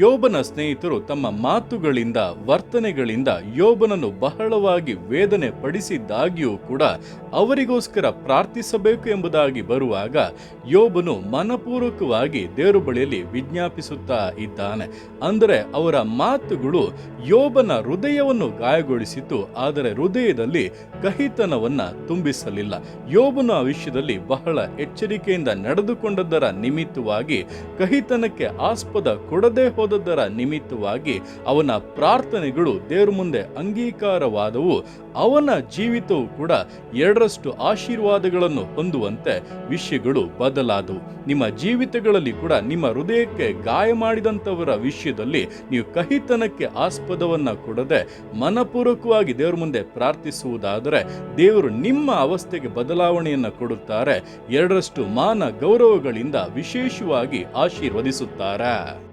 ಯೋಬನ ಸ್ನೇಹಿತರು ತಮ್ಮ ಮಾತುಗಳಿಂದ, ವರ್ತನೆಗಳಿಂದ ಯೋಬನನ್ನು ಬಹಳವಾಗಿ ವೇದನೆ ಪಡಿಸಿದ್ದಾಗಿಯೂ ಕೂಡ ಅವರಿಗೋಸ್ಕರ ಪ್ರಾರ್ಥಿಸಬೇಕು ಎಂಬುದಾಗಿ ಬರುವಾಗ ಯೋಬನು ಮನಪೂರ್ವಕವಾಗಿ ದೇವರು ಬಳಿಯಲ್ಲಿ ವಿಜ್ಞಾಪಿಸುತ್ತಾ ಇದ್ದಾನೆ. ಅಂದರೆ ಅವರ ಮಾತುಗಳು ಯೋಬನ ಹೃದಯವನ್ನು ಗಾಯಗೊಳಿಸಿತು, ಆದರೆ ಹೃದಯದಲ್ಲಿ ಕಹಿತನವನ್ನ ತುಂಬಿಸಲಿಲ್ಲ. ಯೋಬನ ವಿಷಯದಲ್ಲಿ ಬಹಳ ಎಚ್ಚರಿಕೆಯಿಂದ ನಡೆದುಕೊಂಡದ್ದರ ನಿಮಿತ್ತವಾಗಿ ಕಹಿತನಕ್ಕೆ ಆಸ್ಪದ ಕೊಡದೆ ಹೋದದ್ದರ ನಿಮಿತ್ತವಾಗಿ ಅವನ ಪ್ರಾರ್ಥನೆಗಳು ದೇವರ ಮುಂದೆ ಅಂಗೀಕಾರವಾದವು. ಅವನ ಜೀವಿತವು ಕೂಡ ಎರಡರಷ್ಟು ಆಶೀರ್ವಾದಗಳನ್ನು ಹೊಂದುವಂತೆ ವಿಷಯಗಳು ಬದಲಾದವು. ನಿಮ್ಮ ಜೀವಿತಗಳಲ್ಲಿ ಕೂಡ ನಿಮ್ಮ ಹೃದಯಕ್ಕೆ ಗಾಯ ಮಾಡಿದಂಥವರ ವಿಷಯದಲ್ಲಿ ನೀವು ಕಹಿತನಕ್ಕೆ ಆಸ್ಪದವನ್ನ ಕೊಡದೆ ಮನಪೂರ್ವಕವಾಗಿ ದೇವರ ಮುಂದೆ ಪ್ರಾರ್ಥಿಸುವುದಾದರೆ ದೇವರು ನಿಮ್ಮ ಅವಸ್ಥೆಗೆ ಬದಲಾವಣೆಯನ್ನು ಕೊಡುತ್ತಾರೆ. ಎರಡರಷ್ಟು ಮಾನ ಗೌರವಗಳಿಂದ ವಿಶೇಷವಾಗಿ ಆಶೀರ್ವದಿಸುತ್ತಾರೆ.